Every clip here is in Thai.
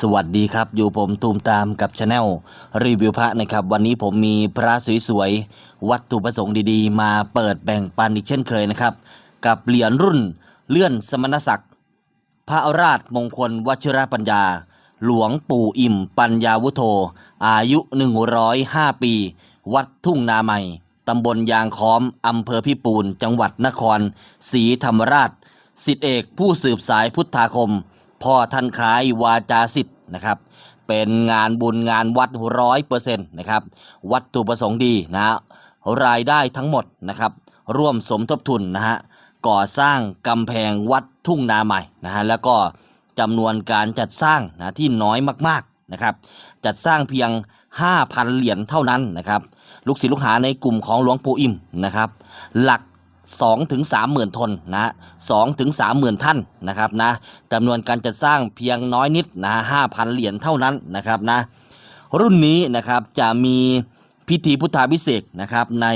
สวัสดีครับ อยู่ผมตูมตามกับชาแนลรีวิวพระนะครับ วันนี้ผมมีพระสวยๆ วัตถุประสงค์ดีๆ มาเปิดแบ่งปันอีกเช่นเคยนะครับ กับเหรียญรุ่นเลื่อนสมณศักดิ์ พระราชมงคลวชิรปัญญา หลวงปู่อิ่มปัญญาวุโธอายุ 105 ปี วัดทุ่งนาใหม่ตำบลยางค้อมอำเภอพิปูนจังหวัดนครศรีธรรมราชสิทธิเอกผู้สืบสายพุทธาคม พ่อท่านขายวาจาสิทธิ์นะครับเป็นงานบุญงานวัดร้อยเปอร์เซ็นต์นะครับวัตถุประสงค์ดีนะรายได้ทั้งหมดนะครับร่วมสมทบทุนนะฮะก่อสร้างกำแพงวัดทุ่งนาใหม่นะฮะแล้วก็จำนวนการจัดสร้างนะที่น้อยมากๆนะครับจัดสร้างเพียง 5,000 เหรียญเท่านั้นนะครับลูกศิษย์ลูกหาในกลุ่มของหลวงปู่อิ่มนะครับหลัก 2ถึง3หมื่นทนนะ2ถึง3หมื่นท่านนะครับนะจำนวนการจัดสร้างเพียงน้อยนิดนะ5,000เหรียญเท่านั้นนะครับนะรุ่นนี้นะครับจะมีพิธีพุทธาพิเศษกนะครับใน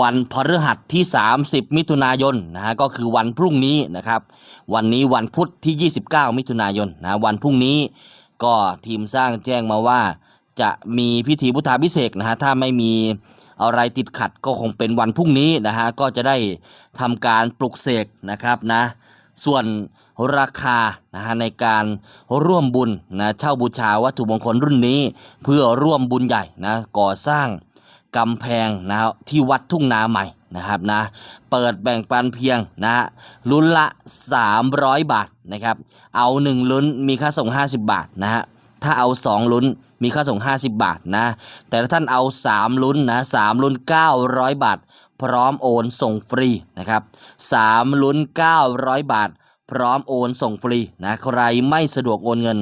วันพฤหัสที่ 30 มิถุนายนนะฮะก็คือวันพรุ่งนี้นะครับ วันนี้วันพุธที่ 29 มิถุนายนนะวันพรุ่งนี้ก็ทีมสร้างแจ้งมาว่าจะมีพิธีพุทธาพิเศษกนะฮะถ้าไม่มี อะไรติดขัดก็คงเป็นวันพรุ่งนี้นะฮะก็จะได้ทำการปลุกเสกนะครับนะส่วนราคานะฮะในการร่วมบุญนะเช่าบูชาวัตถุมงคลรุ่นนี้ เพื่อร่วมบุญใหญ่นะก่อสร้างกำแพงนะที่วัดทุ่งนาใหม่นะครับนะเปิดแบ่งปันเพียงนะลุ้นละ 300 บาทนะครับเอา 1 ลุ้นมีค่าส่ง 50 บาทนะฮะ ถ้าเอา 2 ลุ้นมีค่าส่ง 50 บาทนะ แต่ถ้าท่านเอา 3 ลุ้นนะ3ลุ้น 900 บาท พร้อมโอนส่งฟรีนะครับ3ลุ้น 900 บาท พร้อมโอนส่งฟรีนะใครไม่สะดวกโอนเงิน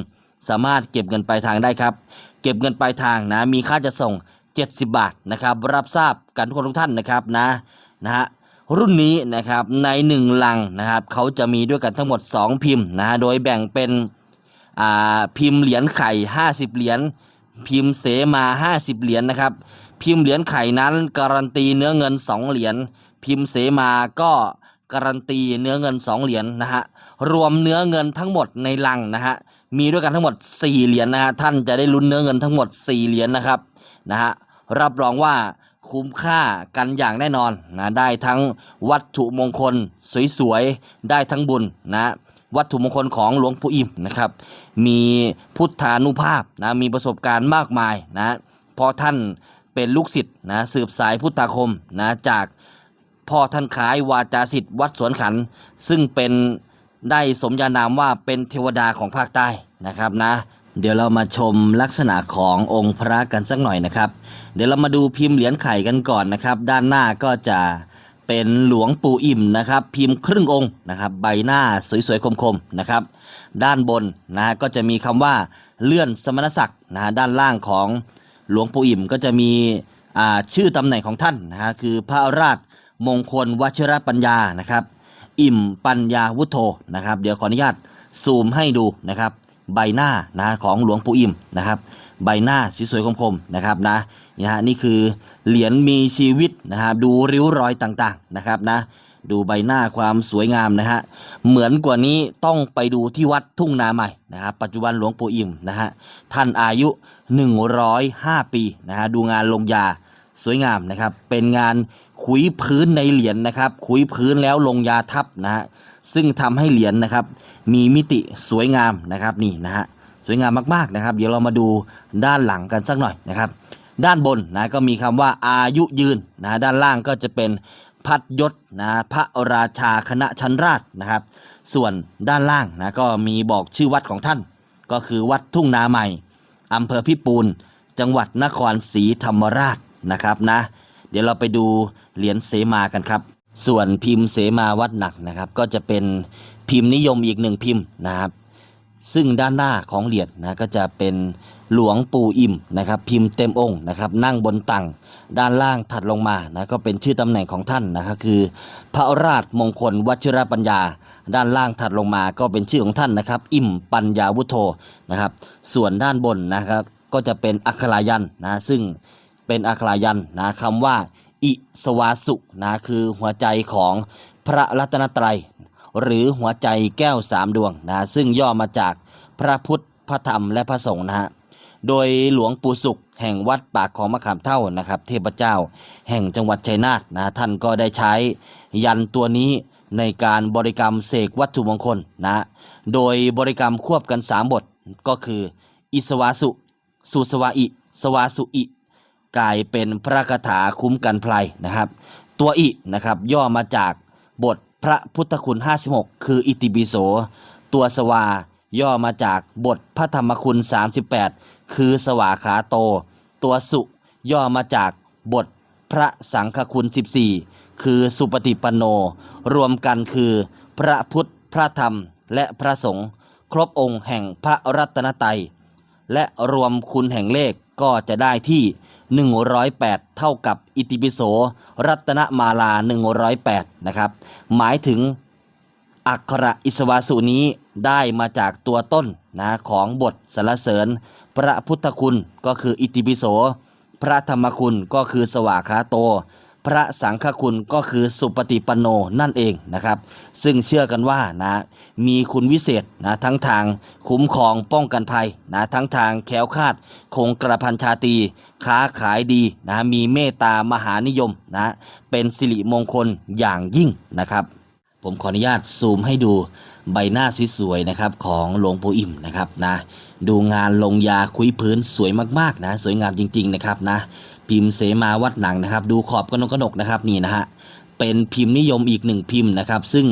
สามารถเก็บเงินปลายทางได้ครับ เก็บเงินปลายทางนะมีค่าจะส่ง 70 บาทนะครับรับทราบกันทุกคนทุกท่านนะครับนะนะฮะรุ่นนี้นะครับในหนึ่งลังนะครับเขาจะมีด้วยกันทั้งหมด 2 พิมพ์นะโดยแบ่งเป็น อ่าพิมพ์เหรียญไข่50เหรียญพิมพ์เสมา50เหรียญนะครับ พิมพ์เหรียญไข่นั้นการันตีเนื้อเงิน2เหรียญพิมพ์เสมาก็การันตีเนื้อเงิน2เหรียญนะฮะรวมเนื้อเงินทั้งหมดในลังนะฮะมีด้วยกันทั้งหมด4เหรียญนะฮะท่านจะได้ลุ้นเนื้อเงินทั้งหมด4เหรียญนะครับนะฮะรับรองว่าคุ้มค่ากันอย่างแน่นอนนะได้ทั้งวัตถุมงคลสวยๆ ได้ทั้งบุญนะ วัตถุมงคลของหลวงปู่อิ่มนะครับ มีพุทธานุภาพนะมีประสบการณ์มากมายนะพราะท่านเป็นลูกศิษย์นะสืบสายพุทธาคมนะจากพ่อท่านคล้ายวาจาสิทธิ์วัดสวนขัน ซึ่งเป็นได้สมญานามว่าเป็นเทวดาของภาคใต้นะครับนะเดี๋ยวเรามาชมลักษณะขององค์พระกันสักหน่อยนะครับ เดี๋ยวเรามาดูพิมพ์เหรียญไข่กันก่อนนะครับ ด้านหน้าก็จะ เป็นหลวงปู่อิ่มนะครับ พิมพ์ครึ่งองค์นะครับ ใบหน้าสวยๆคมๆนะครับ ด้านบนนะก็จะมีคำว่าเลื่อนสมณศักดิ์นะฮะด้านล่างของหลวงปู่อิ่มก็จะมีชื่อตำแหน่งของท่านนะฮะคือพระราชมงคลวชิรปัญญานะครับ อิ่มปัญญาวุฒโธนะครับ เดี๋ยวขออนุญาตซูมให้ดูนะครับ ใบหน้านะของหลวงปู่อิ่มนะครับ ใบหน้าสวยๆคมๆนะครับนะนะฮะนี่คือเหรียญมีชีวิตนะฮะดูริ้วรอยต่างๆนะครับนะดูใบหน้าความสวยงามนะฮะเหมือนกว่านี้ต้องไปดูที่วัดทุ่งนาใหม่นะครับปัจจุบันหลวงปู่อิ่มนะฮะท่านอายุ 105 ปีนะฮะดูงานลงยาสวยงามนะครับ เป็นงานขุยพื้นในเหรียญนะครับ ขุยพื้นแล้วลงยาทับนะฮะซึ่งทำให้เหรียญนะครับ มีมิติสวยงามนะครับนี่นะฮะ สวยงามมากๆนะครับ เดี๋ยวเรามาดูด้านหลังกันสักหน่อยนะครับ ด้านบนนะก็มีคำว่าอายุยืนนะด้านล่างก็จะเป็นพัดยศนะพระราชาคณะชั้นราชนะครับ ส่วนด้านล่างนะก็มีบอกชื่อวัดของท่าน ก็คือวัดทุ่งนาใหม่อำเภอพิปูนจังหวัดนครศรีธรรมราชนะครับนะ เดี๋ยวเราไปดูเหรียญเสมากันครับ ส่วนพิมพ์เสมาวัดหนักนะครับ ก็จะเป็นพิมพ์นิยมอีกหนึ่งพิมพ์นะครับ ซึ่งด้านหน้าของเหรียญนะก็จะเป็นหลวงปู่อิ่มนะครับ พิมพ์เต็มองค์นะครับ นั่งบนตังด้านล่างถัดลงมานะก็เป็นชื่อตำแหน่งของท่านนะครับคือ พระราชมงคลวัชิรปัญญา ด้านล่างถัดลงมาก็เป็นชื่อของท่านนะครับ อิ่มปัญญาวุโธนะครับ ส่วนด้านบนนะครับ ก็จะเป็นอักขรายันนะซึ่งเป็นอักขรายันนะคำว่า อิสวาสุนะคือหัวใจของพระรัตนตรัย หรือหัวใจแก้วสามดวงนะซึ่งย่อมาจากพระพุทธพระธรรมและพระสงฆ์นะฮะโดยหลวงปู่สุขแห่งวัดปากของมะขามเท่านะครับ เทพเจ้าแห่งจังหวัดชัยนาทนะท่านก็ได้ใช้ยันตัวนี้ในการบริกรรมเสกวัตถุมงคลนะโดยบริกรรมควบกัน 3 บทก็คือ อิสวาสุสุสวาอิสวาสุอิ กลายเป็นพระคาถาคุ้มกันภัยนะครับ ตัวอินะครับย่อมาจากบท พระพุทธคุณ 56 คืออิติปิโส ตัวสวา ย่อมาจากบทพระธรรมคุณ 38 คือสวาขาโต ตัวสุย่อมาจากบทพระสังฆคุณ 14 คือสุปฏิปันโน รวมกันคือ พระพุทธ พระธรรม และพระสงฆ์ครบองค์แห่งพระรัตนตรัย และรวมคุณแห่งเลขก็จะได้ที่ 108 เท่ากับอิติปิโส รัตนมาลา 108 นะครับ หมายถึงอักขระอิสวาสุนี้ได้มาจากตัวต้นนะของบทสรรเสริญ พระพุทธคุณก็คืออิติปิโส พระธรรมคุณก็คือสวากขาโต พระสังฆคุณก็คือสุปฏิปันโนนั่นเองนะครับ ซึ่งเชื่อกันว่านะมีคุณวิเศษนะทั้งทางคุ้มครองป้องกันภัยนะทั้งทางแคล้วคาดคงกระพันชาตีค้าขายดีนะมีเมตตามหานิยมนะเป็นสิริมงคลอย่างยิ่งนะครับ ผมขออนุญาตซูมให้ดูใบหน้าสวยๆนะครับของหลวงปู่อิ่มนะครับนะดูงานลงยาคุยพื้นสวยมากๆนะสวยงามจริง ๆนะครับนะ พิมพ์เสมาวัดหนังนะครับ ดูขอบกระนกกระนกนะครับนี่นะฮะเป็นพิมพ์นิยมอีกหนึ่งพิมพ์นะครับ ซึ่ง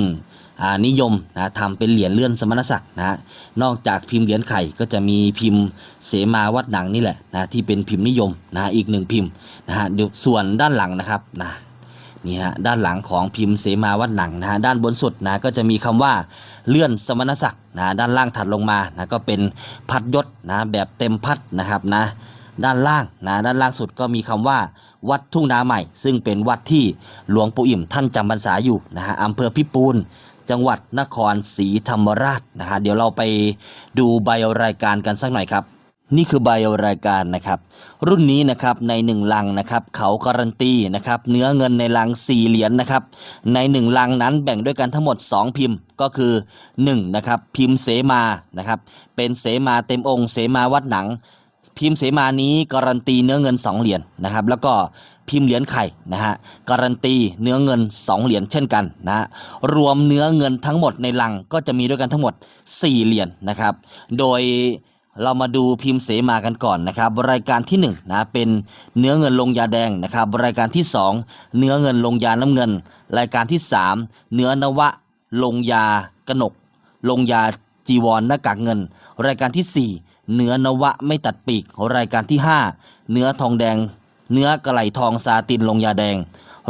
นิยมนะทำเป็นเหรียญเลื่อนสมณศักดิ์นะนอกจากพิมพ์เหรียญไข่ก็จะมีพิมพ์เสมาวัดหนังนี่แหละนะที่เป็นพิมพ์นิยมนะอีกหนึ่งพิมพ์นะฮะเดี๋ยวส่วนด้านหลังนะครับนะนี่ฮะด้านหลังของพิมพ์เสมาวัดหนังนะฮะด้านบนสุดนะก็จะมีคำว่าเลื่อนสมณศักดิ์นะด้านล่างถัดลงมานะก็เป็นพัดยศนะแบบเต็มพัดนะครับนะ ด้านล่างนะด้านล่างสุดก็มีคำว่า วัดทุ่งนาใหม่ ซึ่งเป็นวัดที่หลวงปู่อิ่มท่านจำพรรษาอยู่นะฮะอำเภอพิปูนจังหวัดนครศรีธรรมราชนะฮะเดี๋ยวเราไปดูใบรายการกันสักหน่อยครับ นี่คือใบรายการนะครับ รุ่นนี้นะครับในหนึ่งลังนะครับ เขาการันตีนะครับ เนื้อเงินในลังสี่เหรียญนะครับ ในหนึ่งลังนั้นแบ่งด้วยกันทั้งหมด 2 พิมพ์ก็คือ1นะครับพิมพ์เสมานะครับ เป็นเสมาเต็มองค์เสมาวัดหนัง พิมพ์เสมานี้การันตีเนื้อเงิน 2 เหรียญนะครับ แล้วก็พิมพ์เหรียญไข่นะฮะการันตีเนื้อเงิน 2 เหรียญเช่นกันนะฮะรวมเนื้อเงินทั้งหมดในลังก็จะมีด้วยกันทั้งหมด 4 เหรียญนะครับ โดยเรามาดูพิมพ์เสมากันก่อนนะครับ รายการที่1นะเป็นเนื้อเงินลงยาแดงนะครับ รายการที่ 2 เนื้อเงินลงยาน้ำเงิน รายการที่ 3 เนื้อนวะลงยากระหนก ลงยา จีวรหน้ากากเงิน รายการที่ 4เนื้อนวะไม่ตัดปีก รายการที่ 5 เนื้อทองแดง เนื้อกระไหลทองซาตินลงยาแดง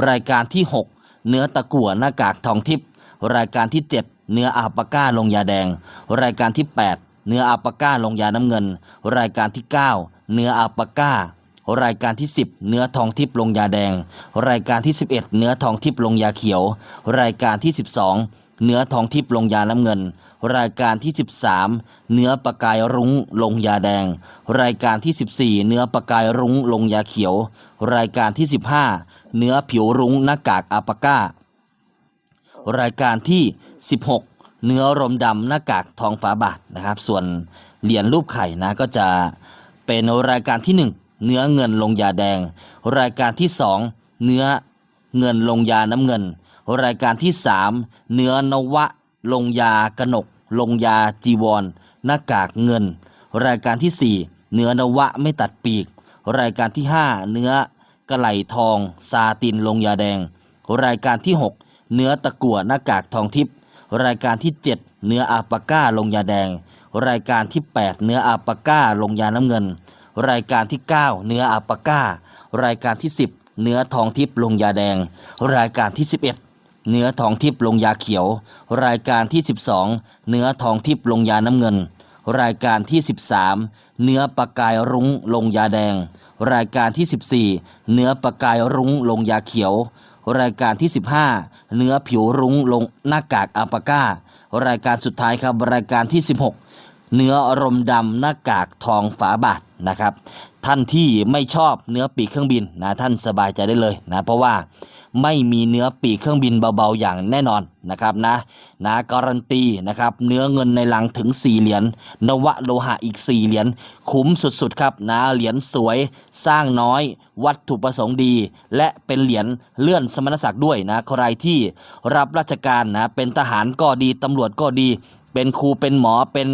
รายการที่ 6 เนื้อตะกั่วหน้ากากทองทิพย์รายการที่ 7 เนื้ออาปาก้าลงยาแดง รายการที่ 8 เนื้ออาปาก้าลงยาน้ำเงิน รายการที่ 9 เนื้ออาปาก้ารายการที่ 10 เนื้อทองทิพย์ลงยาแดง รายการที่ 11 เนื้อทองทิพย์ลงยาเขียว รายการที่ 12 เนื้อทองทิพย์ลงยาน้ำเงิน รายการที่ 13 เนื้อประกายรุ้งลงยาแดง รายการที่ 14 เนื้อประกายรุ้งลงยาเขียว รายการที่ 15 เนื้อผิวรุ้งหน้ากากอาปาก้า รายการที่ 16 เนื้อรมดำหน้ากากทองฝาบาทนะครับ ส่วนเหรียญรูปไข่นะก็จะเป็นรายการที่ 1 เนื้อเงินลงยาแดง รายการที่ 2 เนื้อเงินลงยาน้ำเงิน รายการที่ 3 เนื้อนวะ ลงยากนก ลงยาจีวร หน้ากากเงิน รายการที่ 4 เนื้อนวะไม่ตัดปีก รายการที่ 5 เนื้อกระไหลทอง ซาตินลงยาแดง รายการที่ 6 เนื้อตะกั่วหน้ากากทองทิพย์รายการที่ 7 เนื้ออาปาก้าลงยาแดง รายการที่ 8 เนื้ออาปาก้าลงยาน้ำเงิน รายการที่ 9 เนื้ออาปาก้า รายการที่ 10 เนื้อทองทิพย์ลงยาแดง รายการที่ 11 เนื้อทองทิพย์ลงยาเขียว รายการที่ 12 เนื้อทองทิพย์ลงยาน้ำเงิน รายการที่ 13 เนื้อประกายรุ้งลงยาแดง รายการที่ 14 เนื้อประกายรุ้งลงยาเขียว รายการที่ 15 เนื้อผิวรุ้งลงหน้ากากอาปก้า รายการสุดท้ายครับรายการที่ 16 เนื้ออารมดำหน้ากากทองฝาบาทนะครับ ท่านที่ไม่ชอบเนื้อปีกเครื่องบินนะท่านสบายใจได้เลยนะเพราะว่า ไม่มีเนื้อปีกเครื่องบินเบาๆอย่างแน่นอนนะครับนะนะการันตีนะครับเนื้อเงินในลังถึง 4 เหรียญนวโลหะอีก 4 เหรียญคุ้มสุดๆครับนะเหรียญสวยสร้างน้อย วัตถุประสงค์ดี และเป็นเหรียญเลื่อนสมณศักดิ์ด้วยนะใครที่รับราชการนะเป็นทหารก็ดีตำรวจก็ดี เป็นครูเป็นหมอเป็น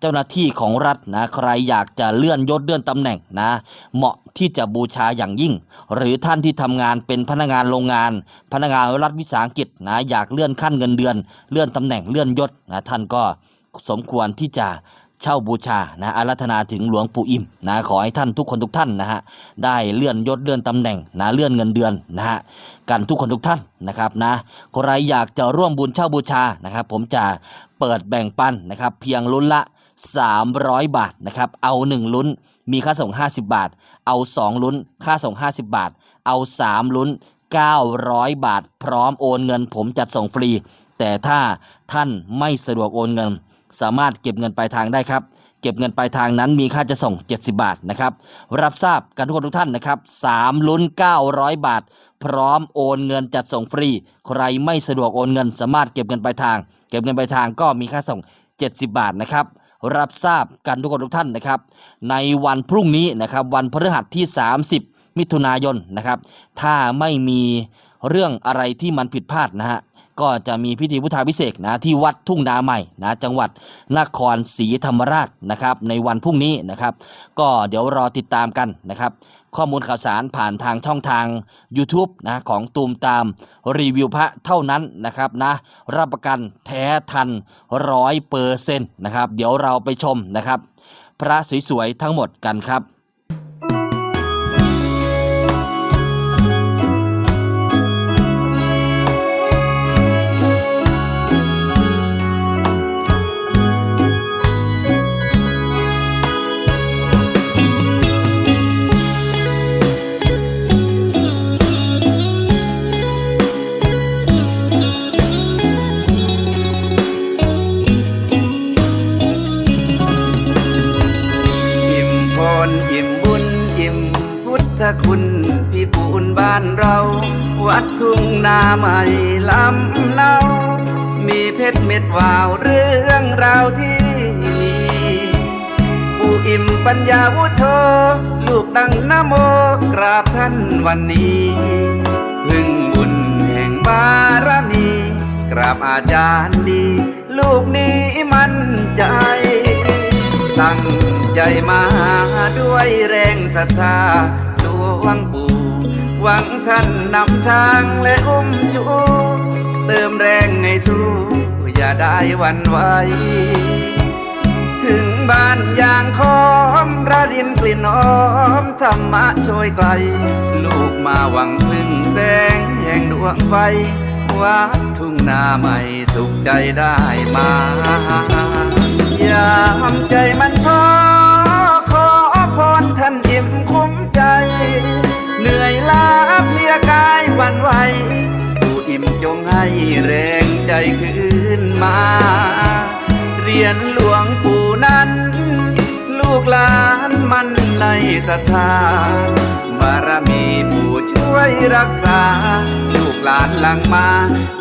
เจ้าหน้าที่ของรัฐนะใครอยากจะเลื่อนยศเลื่อนตำแหน่งนะ เหมาะที่จะบูชาอย่างยิ่ง หรือท่านที่ทำงานเป็นพนักงานโรงงาน พนักงานรัฐวิสาหกิจนะอยากเลื่อนขั้นเงินเดือน เลื่อนตำแหน่งเลื่อนยศนะท่านก็สมควรที่จะเช่าบูชานะอารัธนาถึงหลวงปู่อิ่มนะขอให้ท่านทุกคนทุกท่านนะฮะได้เลื่อนยศเลื่อนตำแหน่งนะเลื่อนเงินเดือนนะฮะกันทุกคนทุกท่านนะครับนะใครอยากจะร่วมบุญเช่าบูชานะครับผมจะเปิดแบ่งปันนะครับเพียงลุ้นละ 300 บาทนะครับ เอา 1 ลุ้นมีค่าส่ง 50 บาท เอา 2 ลุ้น ค่าส่ง 50 บาท เอา 3 ลุ้น 900 บาท พร้อมโอนเงิน ผมจัดส่งฟรี แต่ถ้าท่านไม่สะดวกโอนเงิน สามารถเก็บเงินปลายทางได้ครับ เก็บเงินปลายทางนั้นมีค่าจะส่ง 70 บาทนะครับ รับทราบกันทุกคนทุกท่านนะครับ3ลุ้น 900 บาท พร้อมโอนเงินจัดส่งฟรี ใครไม่สะดวกโอนเงิน สามารถเก็บเงินปลายทาง เก็บเงินปลายทางก็มีค่าส่ง 70 บาทนะครับ รับทราบกันทุกคนทุกท่านนะครับ ในวันพรุ่งนี้นะครับ วันพฤหัสที่ 30 มิถุนายนนะครับ ถ้าไม่มีเรื่องอะไรที่มันผิดพลาดนะฮะ ก็จะมีพิธีพุทธาพิเศษกนะที่วัดทุ่งนาใหม่นะจังหวัดนครศรีธรรมราชนะครับในวันพรุ่งนี้นะครับ ก็เดี๋ยวรอติดตามกันนะครับ ข้อมูลข่าวสารผ่านทางช่องทาง YouTube นะของตูมตามรีวิวพระเท่านั้นนะครับนะรับประกันแท้ทันร้อยเปอร์เซ็นต์นะครับ เดี๋ยวเราไปชมนะครับ พระสวยๆทั้งหมดกันครับ ใหม่ลำเนา มีเพชรเม็ดวาวเรื่องราวที่มีปู่อิ่มปัญญาวุโธลูกดังนโมกราบท่านวันนี้พึ่งบุญแห่งบารมี กราบอาจารย์ดี ลูกนี้มั่นใจ ตั้งใจมาด้วยแรงศรัทธาหลวงปู่ หวังท่านนำทางและอุ้มชู เติมแรงให้สู้ อย่าได้วันไหว ถึงบ้านอย่างคอมระดินกลิ่นหอมธรรมะโชยไกล ลูกมาหวังพึ่งแสงแห่งดวงไฟ วัดทุ่งนาใหม่สุขใจได้มายามใจมันท้อ แรงใจคืนมา เรียนหลวงปู่นั้น ลูกหลานมันในศรัทธาบารมีผู้ช่วยรักษา ลูกหลานหลังมา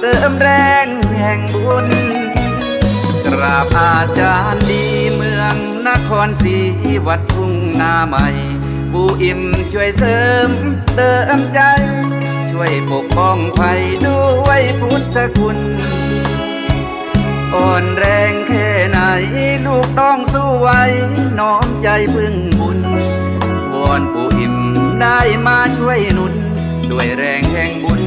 เติมแรงแห่งบุญ กราบอาจารย์ดีเมืองนครศรีวัดทุ่งนาใหม่ปู่อิ่มช่วยเสริมเติมใจ ช่วยปกป้องภัยด้วยพุทธคุณ อ่อนแรงแค่ไหนลูกต้องสู้ไว้ น้อมใจพึ่งบุญ วอนปู่อิ่มได้มาช่วยหนุน ด้วยแรงแห่งบุญ